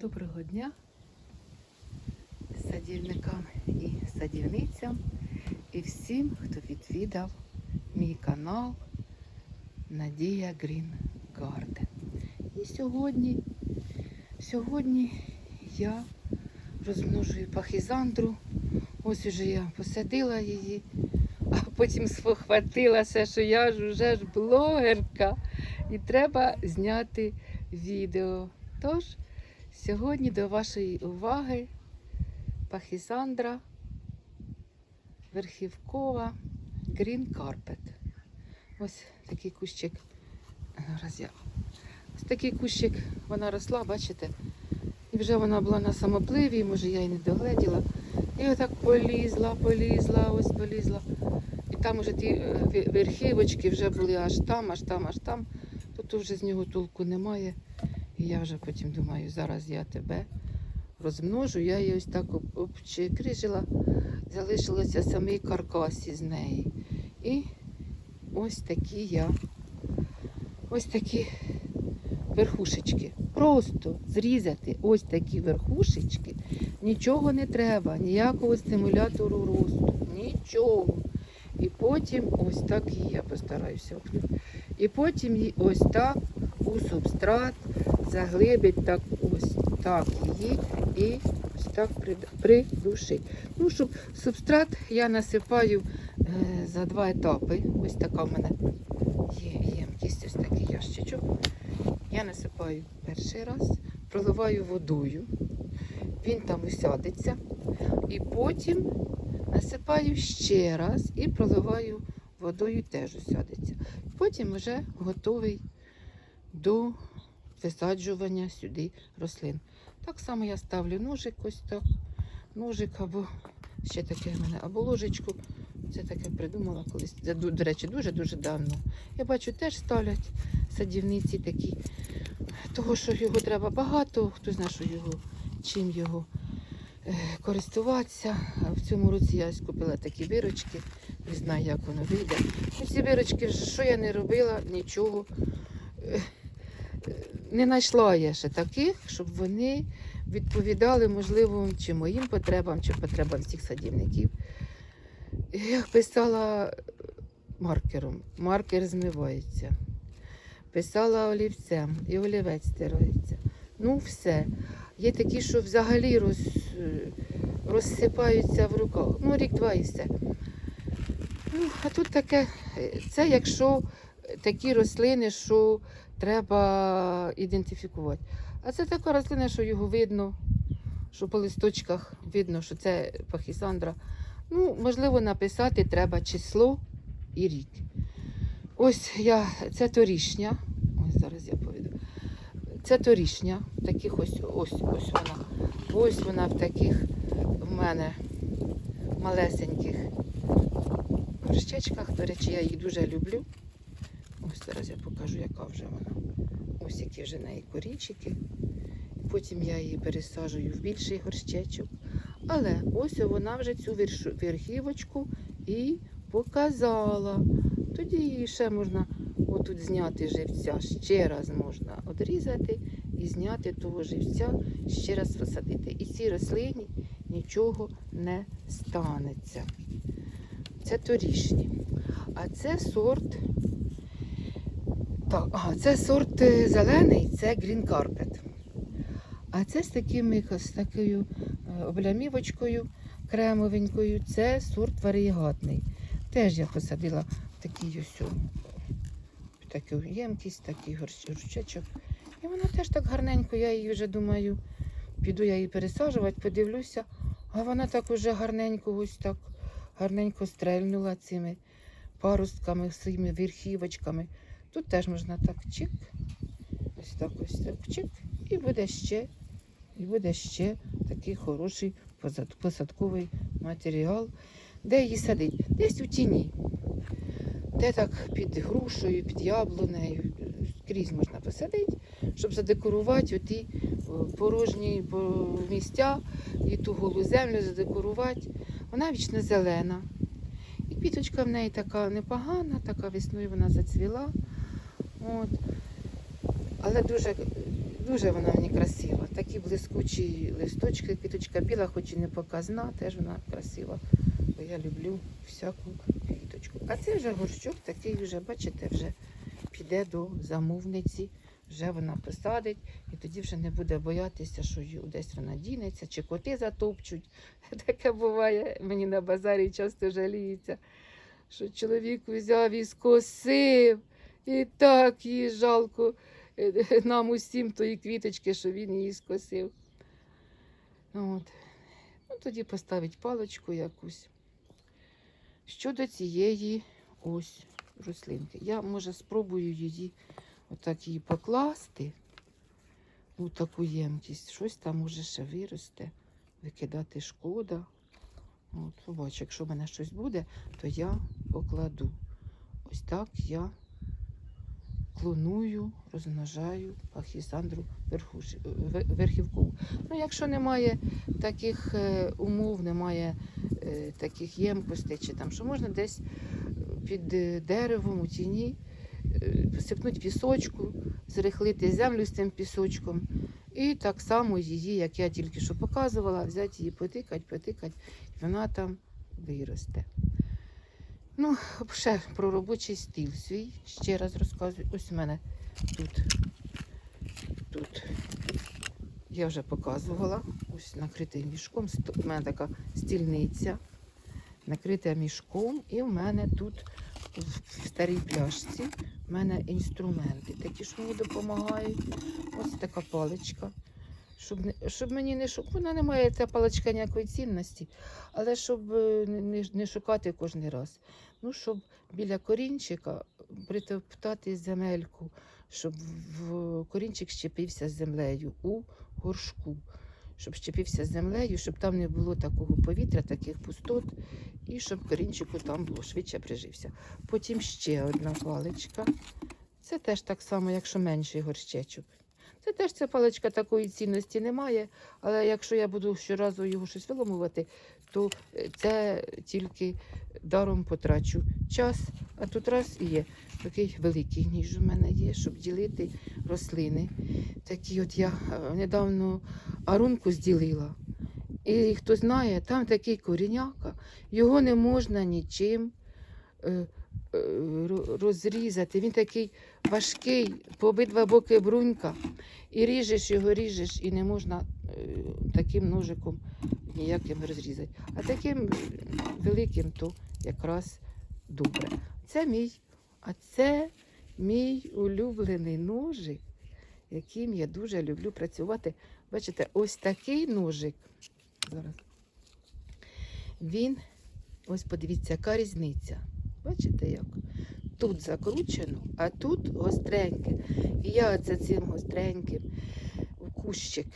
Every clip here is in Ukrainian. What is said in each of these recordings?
Доброго дня садівникам і садівницям і всім, хто відвідав мій канал Надія Грін Гарден. І сьогодні, сьогодні я розмножую пахізандру. Ось уже я посадила її, а потім схватилася, що я ж вже ж блогерка і треба зняти відео. Тож Сьогодні до вашої уваги пахізандра верхівкова Green Carpet. Ось такий кущик. Зараз я. Ось такий кущик вона росла, бачите? І вже вона була на самопливі, може я і не догледіла. І отак полізла, полізла, ось полізла. І там уже ті е, верхівочки вже були аж там, аж там, аж там. Тут вже з нього толку немає. І я вже потім думаю, зараз я тебе розмножу. Я її ось так об- обчикрижила, залишилося самий каркас із неї. І ось такі я, ось такі верхушечки. Просто зрізати ось такі верхушечки. Нічого не треба, ніякого стимулятору росту, нічого. І потім ось так її я постараюся. І потім ось так у субстрат заглибить так ось так її і ось так прид- придушить. Ну, щоб субстрат я насипаю е, за два етапи. Ось така в мене є ємкість, ось такий ящичок. Я насипаю перший раз, проливаю водою, він там усядеться. І потім насипаю ще раз і проливаю водою теж усядеться. Потім вже готовий до висаджування сюди рослин. Так само я ставлю ножик ось так, ножик або ще таке в мене, або ложечку. Це таке придумала колись. Це, до речі, дуже-дуже давно. Я бачу, теж ставлять садівниці такі. Того, що його треба багато, хто знає, що його, чим його е, користуватися. В цьому році я купила такі вирочки, не знаю, як воно вийде. Ці вирочки, що я не робила, нічого. Е, е, Не знайшла я ще таких, щоб вони відповідали, можливо, чи моїм потребам, чи потребам всіх садівників. Я писала маркером, маркер змивається. Писала олівцем, і олівець стирається. Ну, все. Є такі, що взагалі роз, е, розсипаються в руках. Ну, рік-два і все. Ну, а тут таке, е, це якщо такі рослини, що треба ідентифікувати. А це така рослина, що його видно, що по листочках видно, що це пахісандра. Ну, можливо, написати треба число і рік. Ось я, це торішня. Ось зараз я поведу. Це торішня, таких ось, ось, ось вона. Ось вона в таких в мене малесеньких горщечках. До речі, я їх дуже люблю. Ось зараз я покажу, яка вже вона. Ось які вже неї корінчики. Потім я її пересаджую в більший горщечок. Але ось вона вже цю верхівочку і показала. Тоді її ще можна отут зняти живця, ще раз можна одрізати і зняти того живця, ще раз посадити. І цій рослині нічого не станеться. Це торішні. А це сорт. Так, ага, це сорт е, зелений, це Green Carpet. А це з такими з такою е, облямівочкою кремовенькою. Це сорт варієгатний. Теж я посадила в такий ось в таку ємкість, такий горщ- горщечок. І вона теж так гарненько, я її вже думаю, піду я її пересаджувати, подивлюся. А вона так уже гарненько, ось так гарненько стрельнула цими парустками, своїми верхівочками. Тут теж можна так чик, ось так ось так чик, і буде ще, і буде ще такий хороший посадковий матеріал. Де її садить? Десь у тіні. Де так під грушею, під яблунею, скрізь можна посадити, щоб задекорувати оті о, порожні місця і ту голу землю задекорувати. Вона вічно зелена. І квіточка в неї така непогана, така весною вона зацвіла. От. Але дуже, Дуже вона мені красива. Такі блискучі листочки, квіточка біла, хоч і не показна, теж вона красива. Бо я люблю всяку квіточку. А це вже горщок такий вже, бачите, вже піде до замовниці, вже вона посадить, і тоді вже не буде боятися, що десь вона дінеться, чи коти затопчуть. Таке буває, мені на базарі часто жаліються, що чоловік взяв і скосив, і так їй жалко е, нам усім тої квіточки, що він її скосив. От. Ну, тоді поставить паличку якусь. Щодо цієї ось рослинки. Я, може, спробую її отак її покласти у таку ємкість. Щось там може ще виросте, викидати шкода. От, побачу, якщо в мене щось буде, то я покладу. Ось так я клоную, розмножаю пахісандру верхівкову. Ну, якщо немає таких е, умов, немає е, таких ємкостей, чи там, що можна десь під е, деревом у тіні посипнути пісочку, зрихлити землю з цим пісочком. І так само її, як я тільки що показувала, взяти її, потикати, потикати, і вона там виросте. Ну, ще про робочий стіл свій. Ще раз розказую. Ось у мене тут. Тут я вже показувала. Ось накритий мішком. У мене така стільниця, накрита мішком, і в мене тут в старій пляшці в мене інструменти, такі, що мені допомагають. Ось така паличка. Щоб, щоб мені не шукати, вона не має ця паличка ніякої цінності, але щоб е, не, не шукати кожен раз. Ну, щоб біля корінчика притоптати земельку, щоб в корінчик щепився з землею у горшку, щоб щепився з землею, щоб там не було такого повітря, таких пустот, і щоб корінчику там було швидше прижився. Потім ще одна паличка. Це теж так само, якщо менший горщечок. Це теж ця паличка такої цінності немає, але якщо я буду щоразу його щось виламувати, то е, це тільки даром потрачу час. А тут раз і є такий великий ніж у мене є, щоб ділити рослини. Такі от я е, недавно арунку зділила. І хто знає, там такий коріняка, його не можна нічим е, розрізати. Він такий важкий, по обидва боки брунька. І ріжеш його, ріжеш, і не можна е, таким ножиком ніяким розрізати. А таким е, великим то якраз добре. Це мій, а це мій улюблений ножик, яким я дуже люблю працювати. Бачите, ось такий ножик. Зараз. Він, ось подивіться, яка різниця. Бачите як? Тут закручено, а тут гостреньке. І я оце цим гостреньким в кущик,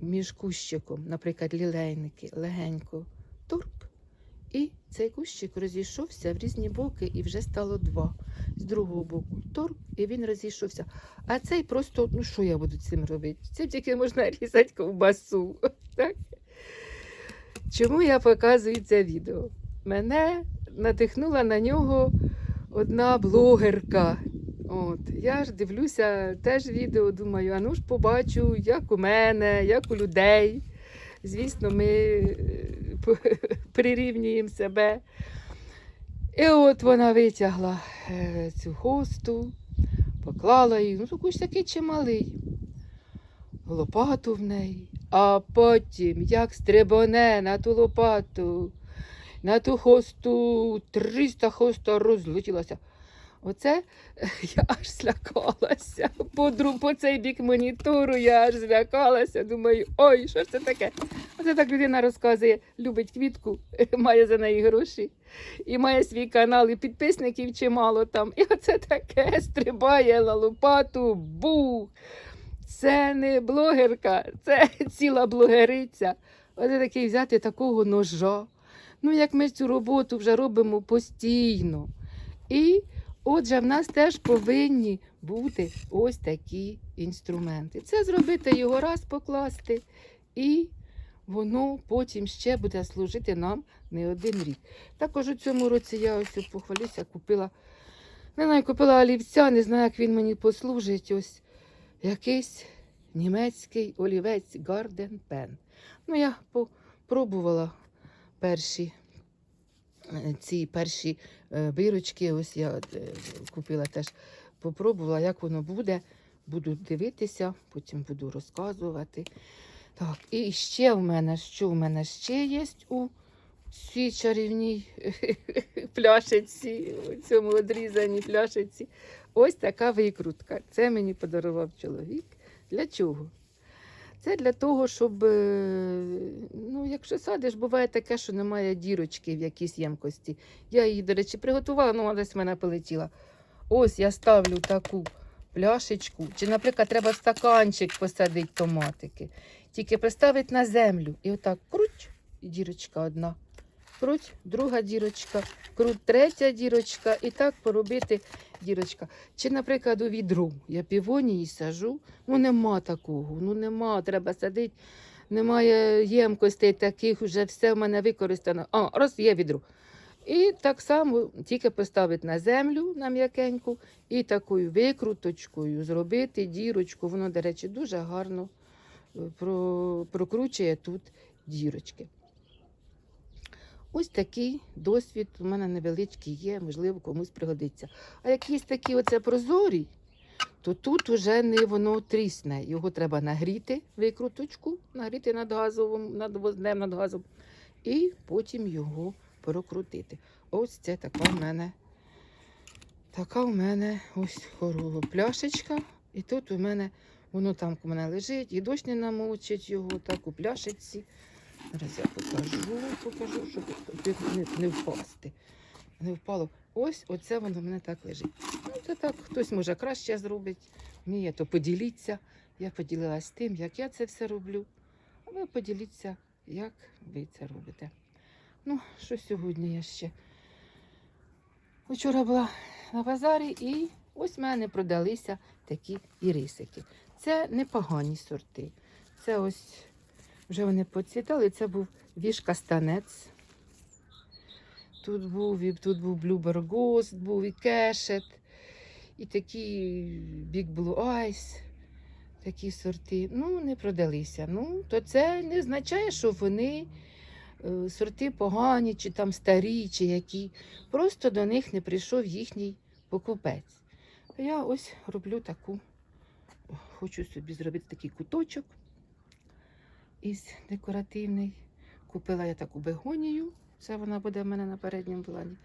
між кущиком, наприклад, лілейники, легенько турп. І цей кущик розійшовся в різні боки і вже стало два. З другого боку торп, і він розійшовся. А цей просто, ну що я буду цим робити? Цим тільки можна різати ковбасу. Так? Чому я показую це відео? Мене надихнула на нього одна блогерка. От, я ж дивлюся теж відео, думаю, а ну ж побачу, як у мене, як у людей. Звісно, ми е, прирівнюємо себе. І от вона витягла е, цю хосту, поклала її, ну такий такий чималий, лопату в неї, а потім як стрибоне на ту лопату, на ту хосту 300 хоста розлетілася. Оце я аж злякалася. По, по цей бік монітору я аж злякалася. Думаю, ой, що ж це таке? Оце так людина розказує, любить квітку, має за неї гроші, і має свій канал, і підписників чимало там. І оце таке стрибає на лопату, бух. Це не блогерка, це ціла блогериця. Оце такий взяти такого ножа. Ну, як ми цю роботу вже робимо постійно. І отже, в нас теж повинні бути ось такі інструменти. Це зробити його раз покласти, і воно потім ще буде служити нам не один рік. Також у цьому році я ось похвалюся, купила, не знаю, купила олівця, не знаю, як він мені послужить. Ось якийсь німецький олівець Garden Pen. Ну, я попробувала перші е, ці перші е, бирочки. Ось я е, купила теж, попробувала, як воно буде. Буду дивитися, потім буду розказувати. Так, і ще в мене, що в мене ще є у цій чарівній пляшиці, у цьому одрізаній пляшиці. Ось така викрутка. Це мені подарував чоловік. Для чого? Це для того, щоб, е, ну, якщо садиш, буває таке, що немає дірочки в якійсь ємкості. Я її, до речі, приготувала, ну десь в мене полетіла. Ось я ставлю таку пляшечку. Чи, наприклад, треба стаканчик посадити томатики. Тільки поставити на землю. І отак круть, і дірочка одна. Круть, друга дірочка, круть, третя дірочка, і так поробити дірочка. Чи, наприклад, у відру я півонії сажу, ну нема такого, ну нема, треба садити. Немає ємкостей таких, вже все в мене використано. А, раз є відро. І так само тільки поставити на землю на м'якеньку і такою викруточкою зробити дірочку. Воно, до речі, дуже гарно е, прокручує тут дірочки. Ось такий досвід у мене невеличкий є, можливо, комусь пригодиться. А якісь такі оце прозорі, то тут уже не воно трісне. Його треба нагріти, викруточку, нагріти над газовим, над вознем, над газом, і потім його прокрутити. Ось це така в мене. Така у мене ось хорова пляшечка. І тут у мене воно там у мене лежить, і дощ не намочить його, так у пляшечці. Зараз я покажу, покажу, щоб не, не впасти. Не впало. Ось оце воно в мене так лежить. Ну, це так, хтось може краще зробить. Вміє, то поділіться. Я поділилась тим, як я це все роблю. А ви поділіться, як ви це робите. Ну, що сьогодні я ще? Вчора була на базарі і ось в мене продалися такі ірисики. Це непогані сорти. Це ось вже вони поцвітали. Це був вішкастанець. Тут був, і тут був Ghost, був і кешет, і такі Big Blue Eyes, такі сорти. Ну, не продалися. Ну, то це не означає, що вони е, сорти погані, чи там старі, чи які. Просто до них не прийшов їхній покупець. Я ось роблю таку, хочу собі зробити такий куточок із декоративний. Купила я таку бегонію, це вона буде в мене на передньому плані.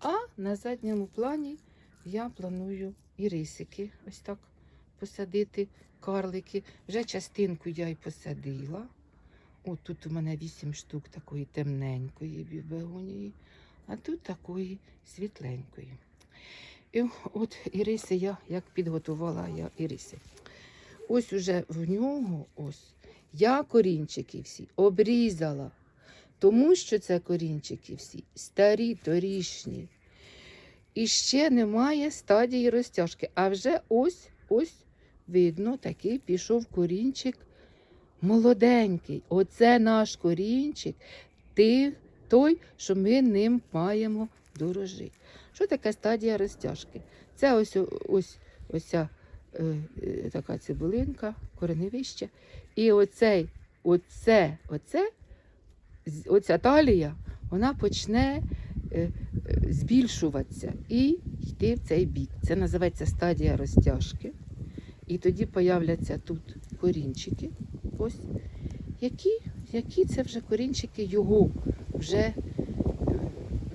А на задньому плані я планую і рисики, ось так посадити, карлики. Вже частинку я й посадила. От тут у мене вісім штук такої темненької бегонії, а тут такої світленької. І от іриси я як підготувала я іриси. Ось уже в нього ось я корінчики всі обрізала, тому що це корінчики всі старі, торішні. І ще немає стадії розтяжки. А вже ось ось видно, такий пішов корінчик молоденький. Оце наш корінчик, ти, той, що ми ним маємо дорожити. Що таке стадія розтяжки? Це ось ось ось ця е, е, така цибулинка, кореневище. І оцей, оце, оце, оця талія, вона почне е, е, збільшуватися і йти в цей бік. Це називається стадія розтяжки. І тоді появляться тут корінчики. Ось, які, які це вже корінчики його, вже е,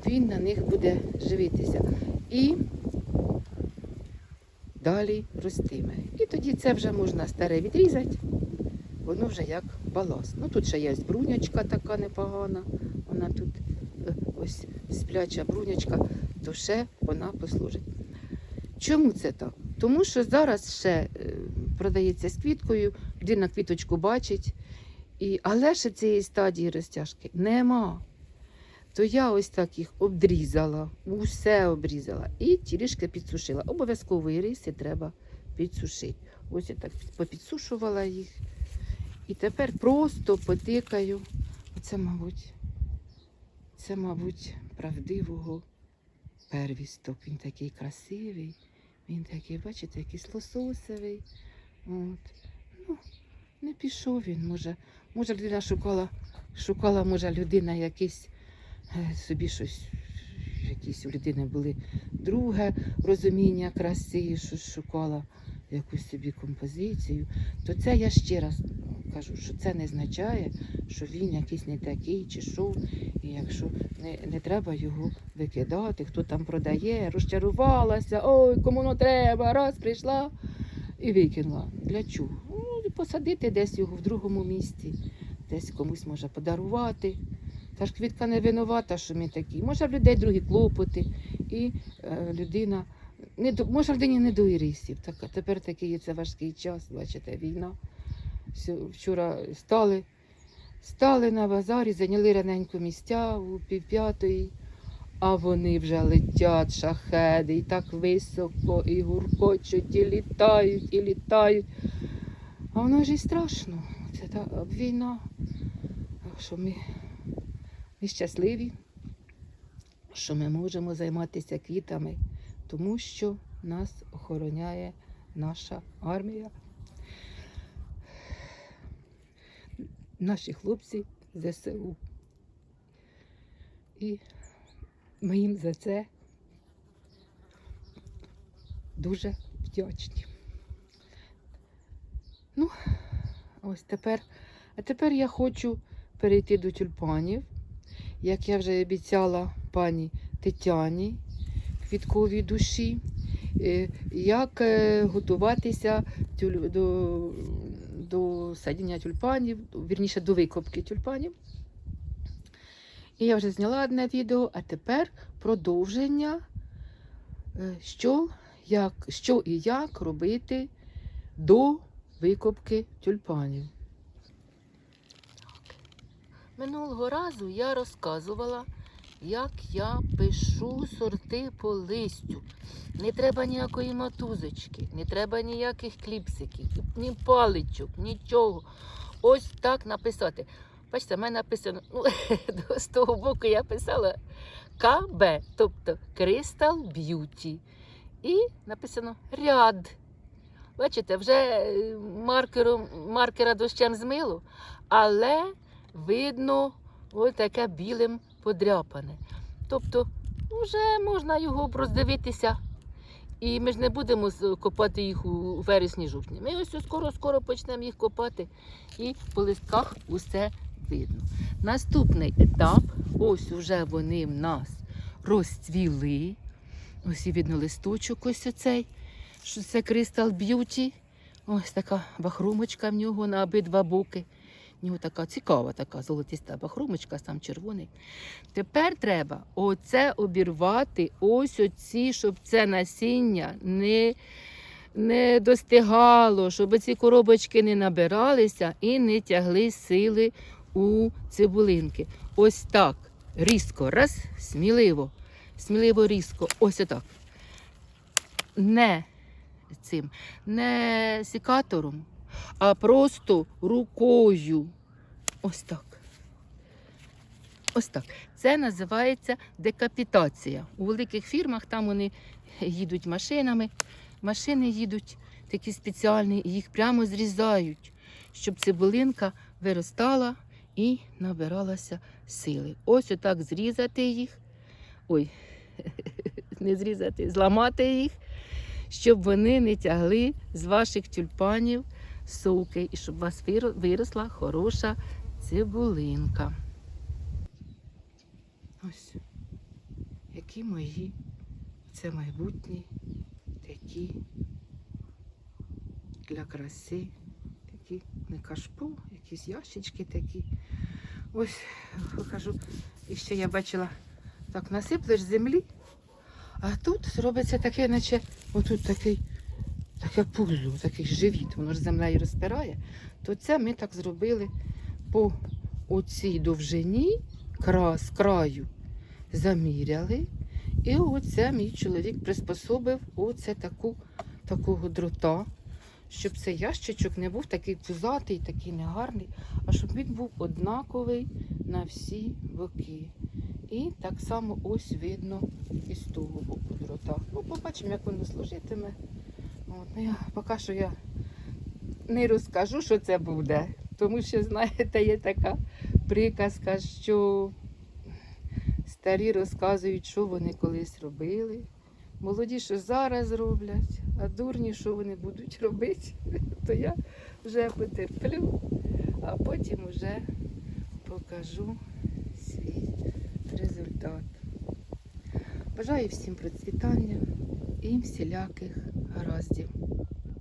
він на них буде живитися. І далі ростиме. І тоді це вже можна старе відрізати, воно вже як баласт. Ну тут ще є брунячка така непогана, вона тут е, ось спляча брунячка, то ще вона послужить. Чому це так? Тому що зараз ще е, продається з квіткою, людина квіточку бачить, і, але ще цієї стадії розтяжки нема. То я ось так їх обрізала, усе обрізала і трішки підсушила. Обов'язково риси треба підсушити. Ось я так попідсушувала їх. І тепер просто потикаю. Оце, мабуть, це, мабуть, правдивого первісток. Він такий красивий. Він такий, бачите, якийсь лососевий. От. Ну, Не пішов він, може. Може, людина шукала, шукала, може, людина якийсь е, собі щось, якісь у людини були друге розуміння краси, щось шукала якусь собі композицію. То це я ще раз кажу, що це не означає, що він якийсь не такий чи що. І якщо не, не треба його викидати, хто там продає, розчарувалася, ой, кому не треба, раз прийшла і викинула. Для чого? Ну, посадити десь його в другому місці, десь комусь може подарувати. Та ж квітка не винувата, що ми такі. Може, в людей другі клопоти, і е, людина не може людині не до ірисів. Так, тепер такий це важкий час, бачите, війна. Вчора стали, стали на базарі, зайняли раненько місця у півп'ятої, а вони вже летять шахеди, і так високо, і гуркочуть, і літають, і літають. А воно ж і страшно. Це та війна. Так що ми, ми щасливі, що ми можемо займатися квітами, тому що нас охороняє наша армія. Наші хлопці ЗСУ. І ми їм за це дуже вдячні. Ну, ось тепер. А тепер я хочу перейти до тюльпанів. Як я вже обіцяла пані Тетяні квітковій душі, е, як е, готуватися до, до садіння тюльпанів, вірніше до викопки тюльпанів. І я вже зняла одне відео, а тепер продовження, е, що, як, що і як робити до викопки тюльпанів. Минулого разу я розказувала, як я пишу сорти по листю. Не треба ніякої матузочки, не треба ніяких кліпсиків, ні паличок, нічого. Ось так написати. Бачите, в мене написано, ну, з того боку я писала КБ, тобто Crystal Beauty. І написано ряд. Бачите, вже е, маркером, маркера дощем змило, але видно ось таке білим подряпане. Тобто вже можна його роздивитися. І ми ж не будемо копати їх у вересні-жовтні. Ми ось скоро-скоро почнемо їх копати і по листках усе видно. Наступний етап, ось уже вони в нас розцвіли. Ось і видно листочок ось оцей, що це Crystal Beauty. Ось така бахрумочка в нього на обидва боки. В нього така цікава, така золотиста бахрумочка, сам червоний. Тепер треба оце обірвати, ось оці, щоб це насіння не, не достигало, щоб ці коробочки не набиралися і не тягли сили у цибулинки. Ось так. Різко, раз, сміливо, сміливо різко. Ось отак. Не цим, не сікатором, а просто рукою. Ось так. Ось так. Це називається декапітація. У великих фірмах там вони їдуть машинами. Машини їдуть такі спеціальні, їх прямо зрізають, щоб цибулинка виростала і набиралася сили. Ось отак зрізати їх. Ой, не зрізати, зламати їх, щоб вони не тягли з ваших тюльпанів соки, і щоб у вас виросла хороша цибулинка. Ось які мої це майбутні такі для краси, такі не кашпо, якісь ящички такі. Ось покажу. І ще я бачила, так насиплеш землі, а тут зробиться таке, наче отут такий, таке пузо, такий живіт, воно ж землею розпирає. То це ми так зробили по оцій довжині з краю заміряли. І оце мій чоловік приспособив оце таку, такого дрота, щоб цей ящичок не був такий пузатий, такий негарний, а щоб він був однаковий на всі боки. І так само ось видно і з того боку дрота. Ну, побачимо, як воно служитиме. От, ну, я, поки що я не розкажу, що це буде. Тому що, знаєте, є така приказка, що старі розказують, що вони колись робили. Молоді, що зараз роблять, а дурні, що вони будуть робити, то я вже потерплю, а потім вже покажу свій результат. Бажаю всім процвітання і всіляких гараздів.